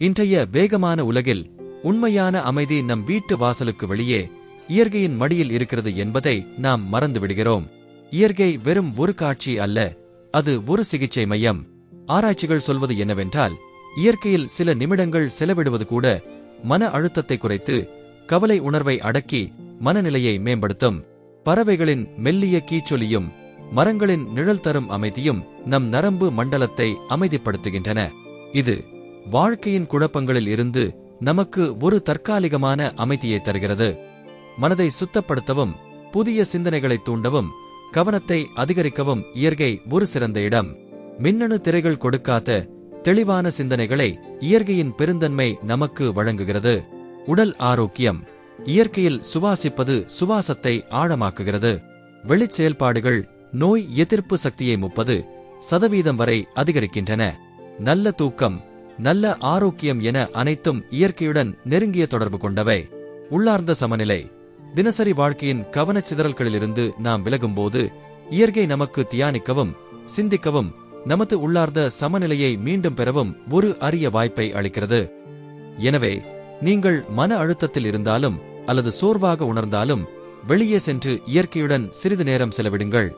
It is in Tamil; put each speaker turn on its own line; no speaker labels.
இன்றைய வேகமான உலகில் உண்மையான அமைதி நம் வீட்டு வாசலுக்கு வெளியே இயற்கையின் மடியில் இருக்கிறது என்பதை நாம் மறந்து விடுகிறோம் இயற்கை வெறும் ஒரு காட்சி அல்ல அது ஒரு சிகிச்சை மையம். ஆராய்ச்சிகள் சொல்வது என்னவென்றால் இயற்கையில் சில நிமிடங்கள் செலவிடுவது கூட மன அழுத்தத்தை குறைத்து கவலை உணர்வை அடக்கி மனநிலையை மேம்படுத்தும். பறவைகளின் மெல்லிய கீச்சொலியும் மரங்களின் நிழல் தரும் அமைதியும் நம் நரம்பு மண்டலத்தை அமைதிப்படுத்துகின்றன. இது வாழ்க்கையின் குழப்பங்களில் இருந்து நமக்கு ஒரு தற்காலிகமான அமைதியை தருகிறது. மனதை சுத்தப்படுத்தவும் புதிய சிந்தனைகளை தூண்டவும் கவனத்தை அதிகரிக்கவும் இயற்கை ஒரு சிறந்த இடம். மின்னணு திரைகள் கொடுக்காத தெளிவான சிந்தனைகளை இயற்கையின் பெருந்தன்மை நமக்கு வழங்குகிறது. உடல் ஆரோக்கியம் இயற்கையில் சுவாசிப்பது சுவாசத்தை ஆழமாக்குகிறது. வெளிச்செயல்பாடுகள் நோய் எதிர்ப்பு சக்தியை முப்பது சதவீதம் வரை அதிகரிக்கின்றன. நல்ல தூக்கம் நல்ல ஆரோக்கியம் என அனைத்தும் இயற்கையுடன் நெருங்கிய தொடர்பு கொண்டவை. உள்ளார்ந்த சமநிலை. தினசரி வாழ்க்கையின் கவனச்சிதறல்களிலிருந்து நாம் விலகும்போது இயற்கை நமக்கு தியானிக்கவும் சிந்திக்கவும் நமது உள்ளார்ந்த சமநிலையை மீண்டும் பெறவும் ஒரு அரிய வாய்ப்பை அளிக்கிறது. எனவே நீங்கள் மன அழுத்தத்தில் இருந்தாலும் அல்லது சோர்வாக உணர்ந்தாலும் வெளியே சென்று இயற்கையுடன் சிறிது நேரம் செலவிடுங்கள்.